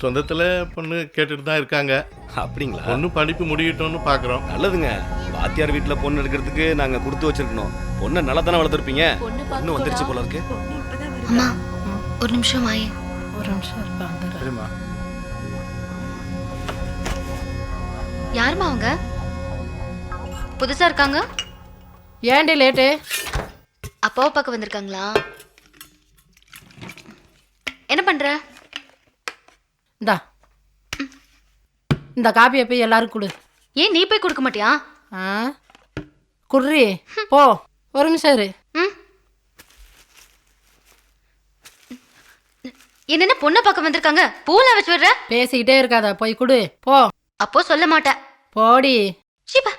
சொந்தத்தில் பொண்ணு கேட்டுட்டு தான் இருக்காங்க. அப்படிங்களா? பொண்ணு படிப்பு முடியட்டும்னு பார்க்குறோம் நல்லதுங்க. வாத்தியார் வீட்டுல பொண்ணு எடுக்கிறதுக்கு நாங்க கொடுத்து வச்சிருக்கணும். பொண்ணை நல்லா தானே வளர்த்துருப்பீங்க? பொண்ணு வந்துருச்சு போல இருக்கு. அம்மா ஒரு நிமிஷம் வாயே. ஒரு நிமிஷம் இருப்பாங்க சரிம்மா யாரும்மா அவங்க? புதுசா இருக்காங்க? ஏன்டி லேட்டு? அப்பாவை பார்க்க வந்திருக்காங்களா? என்ன பண்ற? இந்தா. இந்த காப்பியை போய் எல்லாரும் கொடு. ஏன் நீ போய் கொடுக்க மாட்டியா? ஆ? குட்ரி போ. ஒரு நிமிஷம் இரு. ம். என்னென்ன பொண்ணை பார்க்க வந்திருக்காங்க? பூலாம் வச்சு விடுற? பேசிக்கிட்டே இருக்காத போய் கொடு. போ. அப்போ சொல்ல மாட்டேன். போடி. சீப்பா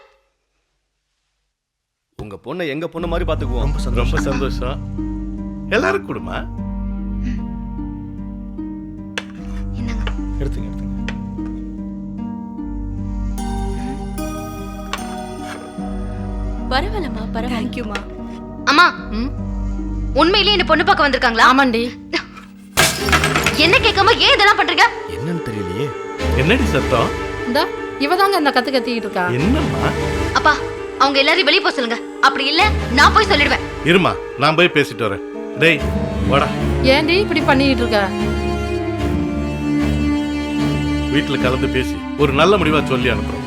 உங்க பொண்ணை எங்க பொண்ணு மாதிரி பாத்துக்குவோம் ரொம்ப சந்தோஷம். எல்லாரும் கொடுமா? எடுத்துங்க எடுத்துங்க. பரவாயில்லம்மா பரவாயில்ல. தேங்க்யூமா அம்மா உண்மையிலேயே என்ன பொண்ணு பார்க்க வந்திருக்காங்களா? ஆமாண்டி. என்ன கேட்காம ஏன் இதெல்லாம் பண்றீங்க? என்னன்னு தெரியலையே. என்னடி சத்தம்? இந்த இவ தாங்க இந்த கத்து கத்திக்கிட்டு இருக்கா. என்னம்மா? அப்பா அவங்க எல்லாரையும் வெளியே போக சொல்லுங்க. அப்படி இல்ல நான் போய் சொல்லிடுவேன். இருமா நான் போய் பேசிட்டு வரேன். டேய் வாடா. ஏன்டி இப்படி பண்ணிக்கிட்டு இருக்க? வீட்டில் கலந்து பேசி ஒரு நல்ல முடிவா சொல்லி அனுப்புறோம்.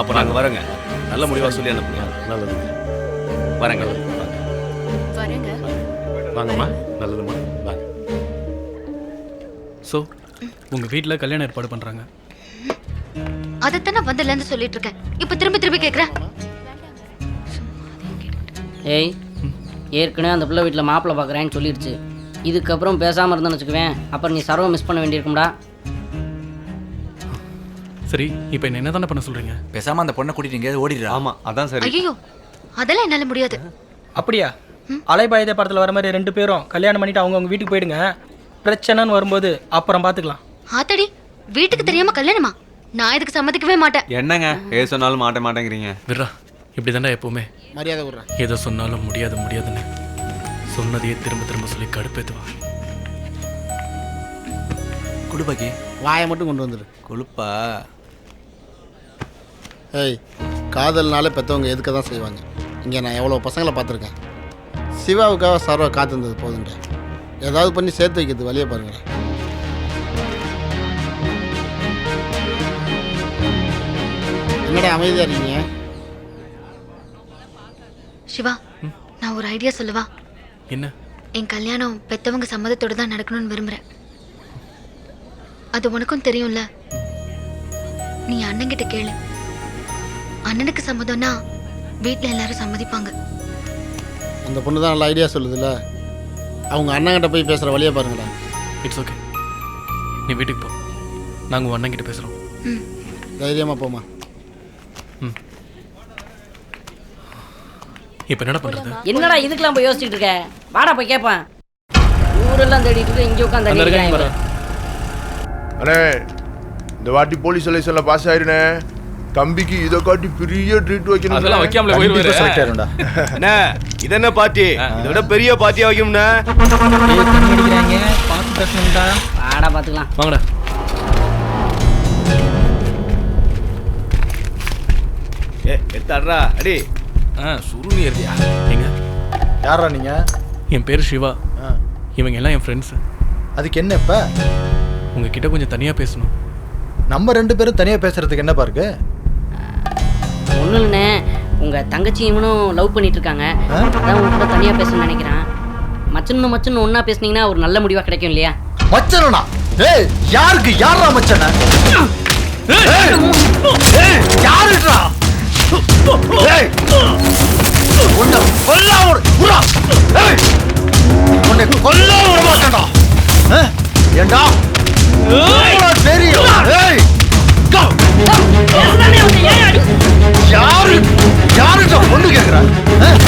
அப்ப நாங்க வரேங்க. நல்ல முடிவா சொல்லி அனுப்புங்க நல்லது. வரேங்க. வரேங்க. வாங்கம்மா. நல்லதும்மா வாங்க ஸோ உங்கள் வீட்டில் கல்யாணம் ஏற்பாடு பண்ணுறாங்க அதைத்தானே வந்ததுல இருந்து சொல்லிட்டு இருக்கேன் இப்ப திரும்பி திரும்பி கேக்குறேன் ஏய் ஏற்கனவே அந்த பிள்ளை வீட்டில் மாப்பிள்ளை பார்க்குறேன்னு சொல்லிடுச்சு இதுக்கப்புறம் பேசாமல் இருந்தேன்னு வச்சுக்குவேன். அப்புறம் நீ சர்வ மிஸ் பண்ண வேண்டியிருக்கும்டா. சரி இப்போ என்ன என்ன தானே பண்ண சொல்கிறீங்க பேசாம அந்த பொண்ணை கூட்டிட்டு எங்கேயாவது ஓடிடுறா. ஆமா அதான் சரி. ஐயோ அதெல்லாம் என்னால முடியாது. அப்படியா? அலைபாயுத படத்தில் வர மாதிரி ரெண்டு பேரும் கல்யாணம் பண்ணிட்டு அவங்கவுங்க வீட்டுக்கு போயிடுங்க. பிரச்சனைன்னு வரும்போது அப்புறம் பார்த்துக்கலாம் ஆத்தடி வீட்டுக்கு தெரியாம கல்யாணமா? நான் இதுக்கு சம்மதிக்கவே மாட்டேன். என்னங்க? ஏ சொன்னாலும் மாட்ட மாட்டேங்கிறீங்க? விட்றா இப்படி தானே எப்போவுமே. மரியாதை விட்றேன் எதை சொன்னாலும் முடியாது முடியாதுன்னு. சொன்னதையே திரும்ப திரும்ப சொல்லி கடுப்பேத்துவா. குடுப்பாக்கி வாயை மட்டும் கொண்டு வந்துரு. கொழுப்பா? ஏய் காதல்னாலே பெற்றவங்க எதுக்க தான் செய்வாங்க? இங்கே நான் எவ்வளோ பசங்களை பார்த்துருக்கேன். சிவாவுக்காக சர்வா காத்திருந்தது போதுங்க. ஏதாவது பண்ணி சேர்த்து வைக்கிறது வழியை பாருங்களேன். என்னடா அமைதியாக இருக்கீங்க? சிவா நான் ஒரு ஐடியா சொல்லவா? என்ன? என் கல்யாணம் பெத்தவங்க சம்மதத்தோட தான் நடக்கணும்னு விரும்புறேன். அது உனக்கும் தெரியும்ல? நீ அண்ணன்கிட்ட கேளு. அண்ணனுக்கு சம்மதம்னா வீட்ல எல்லாரும் சம்மதிப்பாங்க. அந்த பொண்ணு தான் நல்ல ஐடியா சொல்லுதுல்ல அவங்க அண்ணங்கிட்ட போய் பேசுகிற வழியை பாருங்களேன். இட்ஸ் ஓகே நீ வீட்டுக்கு போ. நாங்கள் உன் அண்ணன் கிட்ட பேசுகிறோம் ம். தைரியமாக போமா இப்போ என்னடா பண்ணுறது என்னடா இதுக்கெல்லாம் போய் யோசிச்சுட்டு இருக்க? வாடா போய் கேட்பேன் ஊரெல்லாம் தேடிட்டு இருக்க இங்கே உட்காந்து. அண்ணே இந்த வாட்டி போலீஸ் எலெக்ஷன்ல பாஸ் ஆயிருனே. தம்பிக்கு இதை காட்டி பெரிய ட்ரீட் வைக்கணும் அதெல்லாம் வைக்காமலே போயிருவாரு. செலக்ட் ஆயிரும்டா அண்ணே இது என்ன பார்ட்டி இதை விட பெரிய பார்ட்டியா அடிக்கிறாங்க பார்த்து பேசணும்டா வாடா பார்த்துக்கலாம் வாங்கடா. ஏ எடுத்தாடுறா அடி. ஆ இருக்கியா எங்க யாரா நீங்கள் என் பேர் சிவா. இவங்க எல்லாம் என் ஃப்ரெண்ட்ஸு அதுக்கு என்ன இப்போ? உங்ககிட்ட கொஞ்சம் தனியாக பேசணும். நம்ம ரெண்டு பேரும் தனியாக பேசுறதுக்கு என்னப்பா இருக்கு? ஒன்றும் இல்லைண்ணே. உங்கள் தங்கச்சி இவனும் லவ் பண்ணிட்டு இருக்காங்க. அதான் உங்ககிட்ட தனியாக பேசணும்னு நினைக்கிறான். மச்சன்னு மச்சன்னு ஒன்றா பேசுனீங்கன்னா ஒரு நல்ல முடிவாக கிடைக்கும் இல்லையா? மச்சனா ஏய் யாருக்கு யாரா மச்சன? யாருடா ஏய் உன்னை கொல்ல ஒரு உரா ஏய்! உன்னை கொல்ல விட மாட்டேன்டா? ஏண்டா? தெரியும்? ஏய். யாரு? யாருடா பொண்ணு கேக்குற? ஏய்!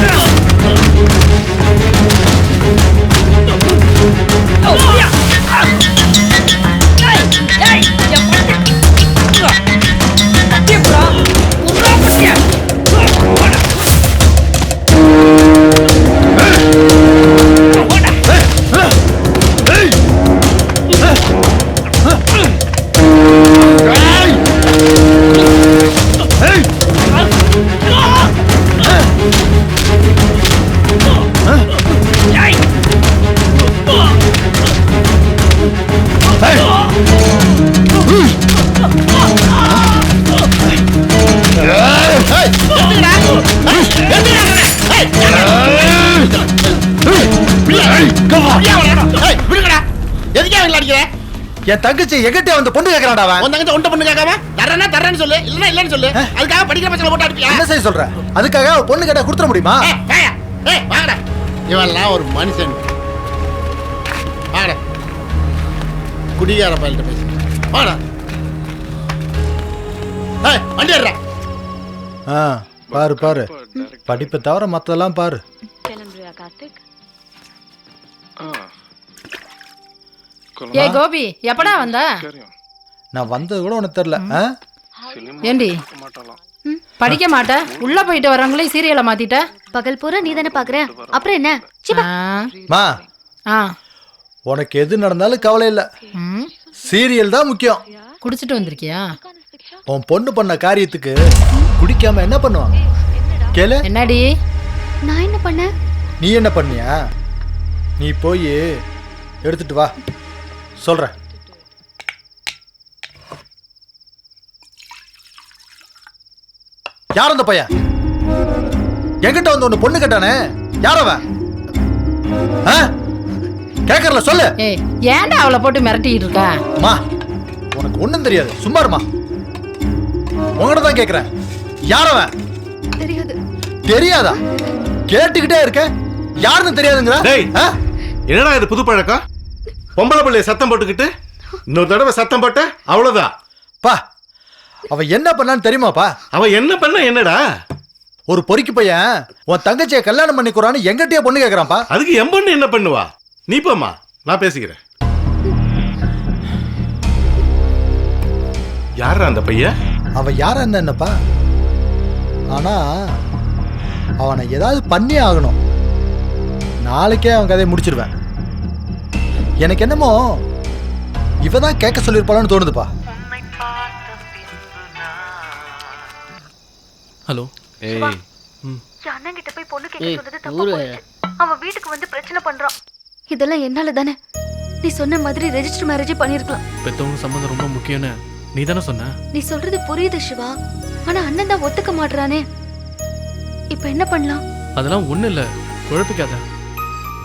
என் தங்கச்சி எகிட்ட வந்து பொண்ணு கேக்குறாடா அவன். உன் தங்கச்சி ஒண்ட பொண்ணு கேக்காம தரேன்னா தரேன்னு சொல்லு இல்லனா இல்லன்னு சொல்லு. அதுக்காக படிக்கிற பச்சை போட்டு அடிப்பியா என்ன செய்ய சொல்ற? அதுக்காக பொண்ணு கேட்ட கொடுத்துட முடியுமா? ஏய் வாடா இவெல்லாம் ஒரு மனுஷன். வாங்கடா. குடிகார பயில்கிட்ட பேசு. வாங்கடா. ஏய் வண்டி ஏடுறா ஆ, பாரு பாரு. படிப்பை தவிர மத்ததெல்லாம் பாரு. கிளம்புறியா கார்த்திக்? கோபி எப்படா வந்த? நான் வந்தது கூட உனக்கு தெரியல ஆ? ஏண்டி? ம், படிக்க மாட்ட? உள்ள போயிட்டு வரவங்களே சீரியலை மாத்திட்ட? பகல் பூரா நீ தானே பாக்குற? அப்புறம் என்ன? சி, பா. ஆ, மா. ஆ. உனக்கு எது நடந்தாலும் கவலை இல்ல. ம், சீரியல் தான் முக்கியம். குடிச்சிட்டு வந்திருக்கியா? உன் பொண்ணு பண்ண காரியத்துக்கு குடிக்காம என்ன பண்ணுவாங்க? கேளு. என்னடி? நான் என்ன பண்ணேன்? நீ என்ன பண்ணியா? நீ போய் எடுத்துட்டு வா. சொல்றேன். யார் அந்த பையன்? என்கிட்ட வந்து ஒண்ணு பொண்ணு கேட்டானே? யார் அவன்? ஆ? கேக்கறல சொல்லு. ஏய் ஏன்டா அவளை போட்டு மிரட்டிட்டு இருக்க? அம்மா உனக்கு ஒண்ணும் தெரியாது. சும்மா இருமா. உங்ககிட்ட தான் கேக்குறேன். யார் அவன்? தெரியாது. தெரியாதா? கேட்டுக்கிட்டே இருக்க. யாருன்னு தெரியாதுங்கிற? டேய். என்னடா இது புது பழக்கம்? பொம்பளை பிள்ளைய சத்தம் போட்டுக்கிட்டு இன்னொரு தடவை சத்தம் போட்ட அவ்வளவுதான். பா அவ என்ன பண்ணான்னு தெரியுமாப்பா? அவ என்ன பண்ண என்னடா? ஒரு பொறுக்கி பையன் உன் தங்கச்சியை கல்யாணம் பண்ணிக்கிறான்னு எங்கிட்டயே பொண்ணு கேக்குறான்ப்பா. அதுக்கு என் பொண்ணு என்ன பண்ணுவா? நீ போம்மா நான் பேசிக்கிறேன். யாரா அந்த பையன்? அவ யாரா இருந்தா என்னப்பா? ஆனா அவனை ஏதாவது பண்ணியே ஆகணும். நாளைக்கே அவன் கதையை முடிச்சிருவேன். எனக்கு என்னமோ இவ தான் கேட்க சொல்லியிருப்பாளான்னு தோணுதுப்பா. ஹலோ. ஏய். அண்ணன் கிட்ட போய் பொண்ணு கேட்க சொன்னது தப்பா. அவன் வீட்டுக்கு வந்து பிரச்சனை பண்றான். இதெல்லாம் என்னால தானே? நீ சொன்ன மாதிரி ரெஜிஸ்டர் மேரேஜே பண்ணிருக்கலாம் பெத்தவங்க சம்மந்தம் ரொம்ப முக்கியம்னு. நீ தானே சொன்ன? நீ சொல்றது புரியுது சிவா. ஆனா அண்ணன் தான் ஒத்துக்க மாட்றானே. இப்ப என்ன பண்ணலாம்? அதெல்லாம் ஒண்ணும் இல்ல. குழப்பிக்காத.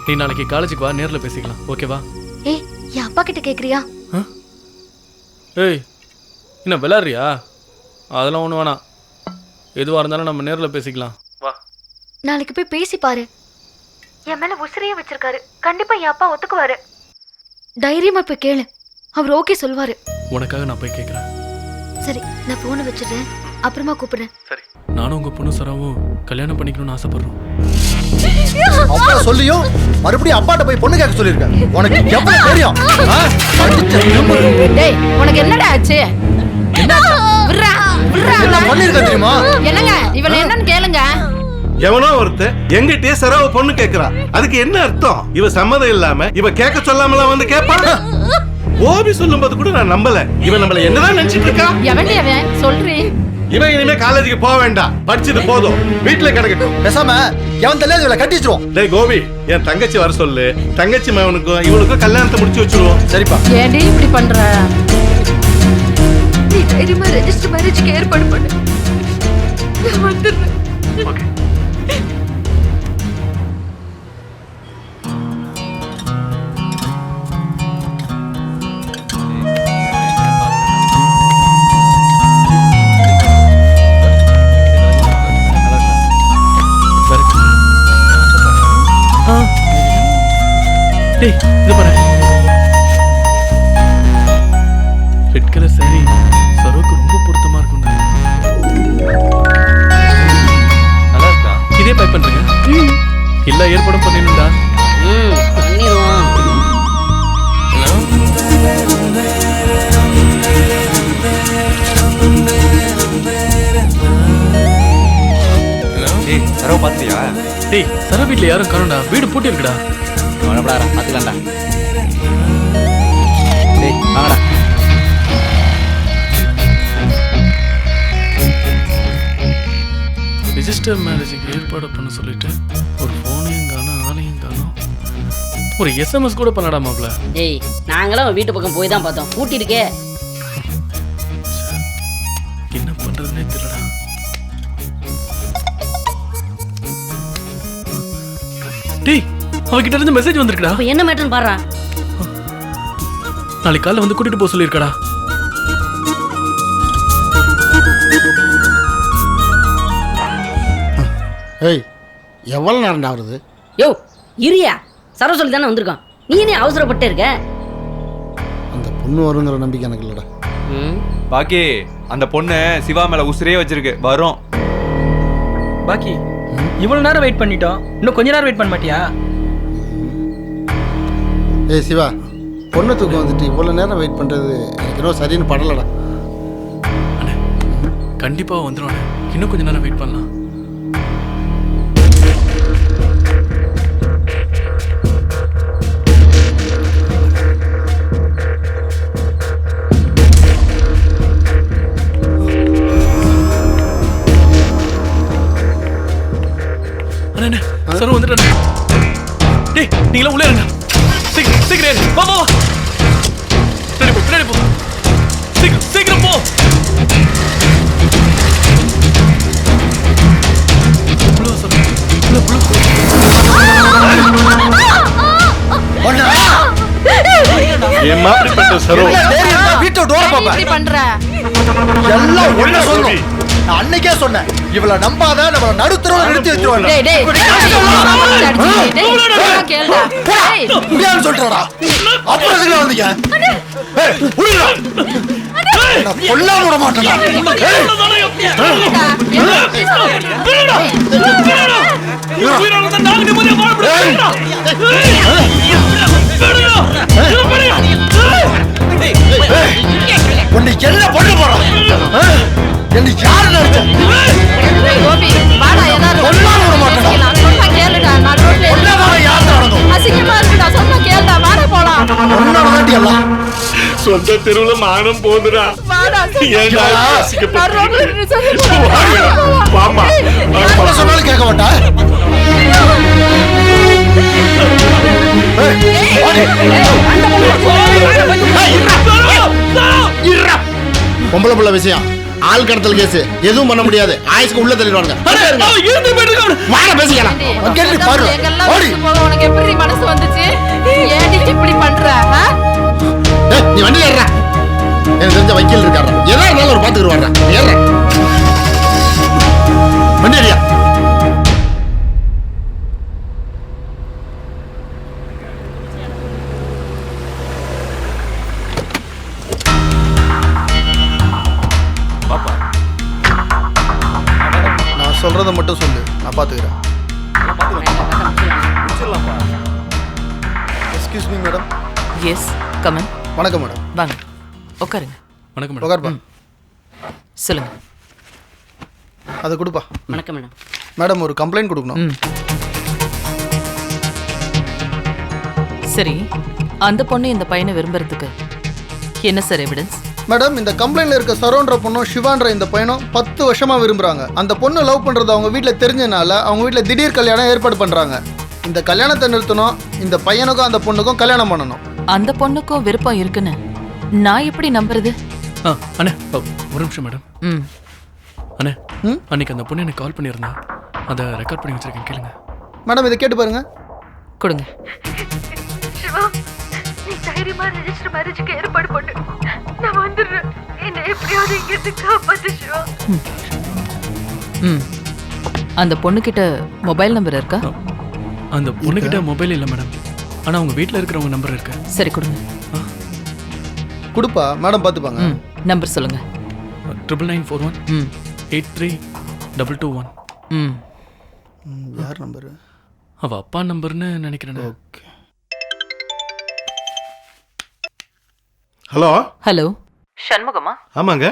நீ நாளைக்கு காலேஜுக்கு வா நேர்ல பேசிக்கலாம். ஓகேவா ஏய் என் அப்பா கிட்ட கேக்குறியா? ஏய் என்ன விளாட்றியா அதெல்லாம் ஒன்றும் வேணாம். எதுவாக இருந்தாலும் நம்ம நேரில் பேசிக்கலாம். வா. நாளைக்கு போய் பேசி பாரு. என் மேல உசிரியே வச்சிருக்காரு. கண்டிப்பா என் அப்பா ஒத்துக்குவாரு. தைரியமா போய் கேளு. அவர் ஓகே சொல்வாரு. உனக்காக நான் போய் கேட்குறேன் சரி நான் போனை வச்சிடுறேன். அப்புறமா கூப்பிடுறேன். நானும் உங்கள் பொண்ணு சராவும் கல்யாணம் பண்ணிக்கணும்னு ஆசைப்படுறோம். அப்பா சொல்லியும் மறுபடியும் அப்பாட்ட போய் பொண்ணு கேட்க சொல்லியிருக்கேன் உனக்கு எவ்வளவு தெரியும். டேய் உனக்கு என்னடா ஆச்சு. பண்ணிருக்க தெரியுமா? என்னங்க இவளை என்னன்னு கேளுங்க. எவனோ ஒருத்தன் எங்கிட்டயே சரவ பொண்ணு கேக்குறா. அதுக்கு என்ன அர்த்தம்? இவ சம்மதம் இல்லாம இவ கேட்க சொல்லாமலாம் வந்து கேட்பான் ஓபி சொல்லும்போது கூட நான் நம்பல. இவன் நம்மள என்னதான் நினைச்சிட்டு இருக்கா? எவன்டி அவன்? சொல்றி இவன் இனிமே காலேஜுக்கு போக வேண்டாம். படிச்சது போதும். வீட்டுல கிடக்கட்டும். பேசாம எவன் தலையில இவளை கட்டி வச்சிருவோம் டேய் கோபி என் தங்கச்சி வர சொல்லு. தங்கச்சி மகனுக்கும் இவனுக்கும் கல்யாணத்தை முடிச்சு வச்சிருவோம். சரிப்பா. ஏண்டி இப்படி பண்ற? நீ தைரியமா ரெஜிஸ்டர் மேரேஜ்க்கு ஏற்பாடு பண்ணு. நான் வந்துடுறேன். ஆ டேய் இது பாரு. ரெட் கலர் சாரி சரோக்கு ரொம்ப பொருத்தமா இருக்கும் நல்லா இருக்கா இதே பை பண்றீங்க? எல்லா ஏற்பாடும் பண்ணிடணும்டா ம் பண்ணிடுவோம் ஏய் சரவ பாத்தியா டேய் சரா வீட்ல யாரும் காணோம்டா. வீடு பூட்டி இருக்குடா கவலைப்படாத பாத்துக்கலாம்டா டேய் வாங்கடா. ரிஜிஸ்டர் மேரேஜுக்கு ஏற்பாடு பண்ண சொல்லிட்டு ஒரு ஃபோனையும் காணும் ஆளையும் காணும். ஒரு எஸ்எம்எஸ் கூட பண்ணடா மாப்ள ஏய் நாங்களும் வீட்டு பக்கம் போய் தான் பார்த்தோம். பூட்டி இருக்கே என்ன பண்றதுனே தெரியலடா. டேய் அவகிட்ட இருந்து மெசேஜ் வந்திருக்குடா. அப்போ என்ன மேட்டர்னு பாடுறா நாளைக்கு காலைல வந்து கூட்டிட்டு போக சொல்லியிருக்கடா. ஏய் எவ்வளோ நேரம்டா வருது யோ இரியா சரோ சொல்லி தானே வந்திருக்கோம் நீ என்ன அவசரப்பட்டு இருக்க? அந்த பொண்ணு வருங்கிற நம்பிக்கை எனக்கு இல்லைடா. ம் பாக்கி அந்த பொண்ணு சிவா மேல உசிரே வச்சிருக்கு. வரும். பாக்கி இவ்வளவு நேரம் வெயிட் பண்ணிட்டோம். இன்னும் கொஞ்ச நேரம் வெயிட் பண்ண மாட்டியா? ஏய் சிவா பொண்ணு தூக்கம் வந்துட்டு இவ்வளோ நேரம் வெயிட் பண்ணுறது எனக்கு இன்னும் சரின்னு படலடா. கண்டிப்பா வந்துடும் இன்னும் கொஞ்ச நேரம் வெயிட் பண்ணலாம். சரோ வந்துட்டேன் டேய் நீங்களா உள்ளே இருங்க. சீக்கிரம். வா வா பின்னாடி போ பின்னாடி போ. சீக்கிரம் சீக்கிரம் போ. என் சரோ வீட்டை டோர பண்ற? எல்லாம் ஒண்ணு சொல்லணும் நான் அன்னைக்கே சொன்னேன் இவள நம்பாத நம்மள நடுத்தரவு நிறுத்தி வச்சிருவாங்க டேய் டேய் டேய், சொல்றடா அப்புறம் எதுக்கு வந்தீங்க ஏய். நான் கொல்லாம விட மாட்டேன்டா ஏய், சொந்த தெருவுல மானம் போதுடா வாடா ஏன்டா. என்ன சொன்னாலும் கேட்க மாட்டா. பொம்பளை புள்ள விஷயம் ஆள் கடத்தல் கேஸ் எதுவும் பண்ண முடியாது ஆயுஸ்க்கு உள்ள தள்ளிடுவாங்க வாங்க பேசிக்கலாம் கேட்டு பாரு எங்கெல்லாம் ஓடி விட்டு போக உனக்கு எப்படி மனசு வந்துச்சு இப்படி பண்ற நீ வண்டி ஏறா எனக்கு தெரிஞ்ச வக்கீல் இருக்காரா எதா இருந்தாலும் ஒரு பாத்துக்கு வர்றேன் ஏற வண்டி ஏறியா? பாப்பா நான் சொல்றதை மட்டும் சொல்லு. நான் பாத்துக்கிறேன். Excuse me madam yes come on வணக்கம் மேடம். வாங்க. உட்காருங்க. வணக்கம் மேடம். உட்காருப்பா. சொல்லுங்க. அதை கொடுப்பா. வணக்கம் மேடம். மேடம் ஒரு கம்ப்ளைண்ட் கொடுக்கணும். ம். சரி அந்த பொண்ணு இந்த பையனை விரும்புறதுக்கு என்ன சார் எவிடன்ஸ் மேடம் இந்த கம்ப்ளைண்ட்ல இருக்க சரோன்ற பொண்ணும் சிவான்ற இந்த பையனும் பத்து வருஷமா விரும்புறாங்க. அந்த பொண்ணு லவ் பண்றது அவங்க வீட்ல தெரிஞ்சனால அவங்க வீட்ல திடீர் கல்யாணம் ஏற்பாடு பண்றாங்க. இந்த கல்யாணத்தை நிறுத்தணும் இந்த பையனுக்கும் அந்த பொண்ணுக்கும் கல்யாணம் பண்ணணும். அந்த பொண்ணுக்கும் விருப்பம் இருக்குன்னு. நான் எப்படி நம்புறது? ஆ அண்ணே ஒரு நிமிஷம் மேடம். ம். அண்ணே ம்? அன்னைக்கு அந்த பொண்ணு எனக்கு கால் பண்ணியிருந்தா. அதை ரெக்கார்ட் பண்ணி வச்சிருக்கேன் கேளுங்க. மேடம் இதை கேட்டு பாருங்க. கொடுங்க. சிவா நீ தைரியமா ரெஜிஸ்டர் மேரேஜுக்கு ஏற்பாடு பண்ணு. நான் வந்துடுறேன். என்னை எப்படியாவது இங்கிருந்து காப்பாத்து சிவா. ம். அந்த பொண்ணுக்கிட்ட மொபைல் நம்பர் இருக்கா? அந்த பொண்ணுகிட்ட மொபைல் இல்லை மேடம். ஆனால் அவங்க வீட்டில் இருக்கிறவங்க நம்பர் இருக்கு? சரி கொடுங்க. கொடுப்பா மேடம் பார்த்துப்பாங்க. ம் நம்பர் சொல்லுங்க. ட்ரிபிள் நைன் ஃபோர் ஒன் ம். Eight three double two one ம். ம், யார் நம்பரு அவள் அப்பா நம்பர்னு நினைக்கிறேன் ஓகே. ஹலோ? ஹலோ. சண்முகமா ஆமாங்க.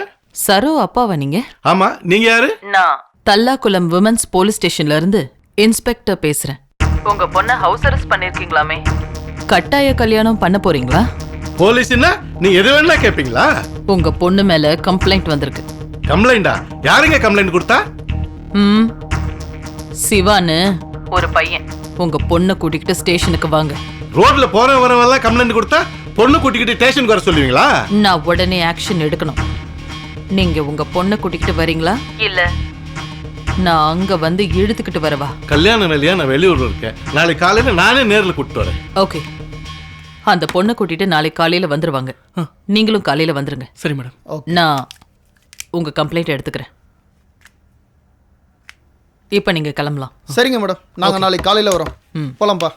சரோ அப்பாவா நீங்க? ஆமா நீங்க யாரு? நான். தல்லாக்குளம் விமன்ஸ் போலீஸ் ஸ்டேஷன்ல இருந்து இன்ஸ்பெக்டர் பேசுறேன். உங்க பொண்ண ஹவுஸ் அரெஸ்ட் பண்ணிருக்கீங்களாமே? கட்டாய கல்யாணம் பண்ண போறீங்களா? போலீஸ்னா நீ எது வேணா கேப்பீங்களா? உங்க பொண்ணு மேல கம்ப்ளைண்ட் வந்திருக்கு. கம்ப்ளைண்டா? யாருங்க கம்ப்ளைண்ட் கொடுத்தா? ம். சிவான்னு ஒரு பையன். உங்க பொண்ணை கூட்டிக்கிட்டு ஸ்டேஷனுக்கு வாங்க. ரோட்ல போற வரவெல்லாம் கம்ப்ளைண்ட் கொடுத்தா பொண்ணு கூட்டிக்கிட்டு ஸ்டேஷனுக்கு வர சொல்லுவீங்களா? நான் உடனே ஆக்ஷன் எடுக்கணும். நீங்க உங்க பொண்ணை கூட்டிக்கிட்டு வரீங்களா? இல்ல. நான் அங்க வந்து இழுத்துக்கிட்டு வரவா கல்யாண வேலையா நான் வெளியூர்ல இருக்கேன். நாளைக்கு காலையில நானே நேர்ல கூட்டிட்டு வரேன். ஓகே. அந்த பொண்ணை கூட்டிட்டு நாளைக்கு காலையில வந்துருவாங்க. நீங்களும் காலையில வந்துருங்க. சரி மேடம். நான் உங்க கம்ப்ளைண்ட் எடுத்துக்கிறேன். இப்போ நீங்க கிளம்பலாம். சரிங்க மேடம். நாங்கள் நாளைக்கு காலையில் வரோம். போலாம்ப்பா.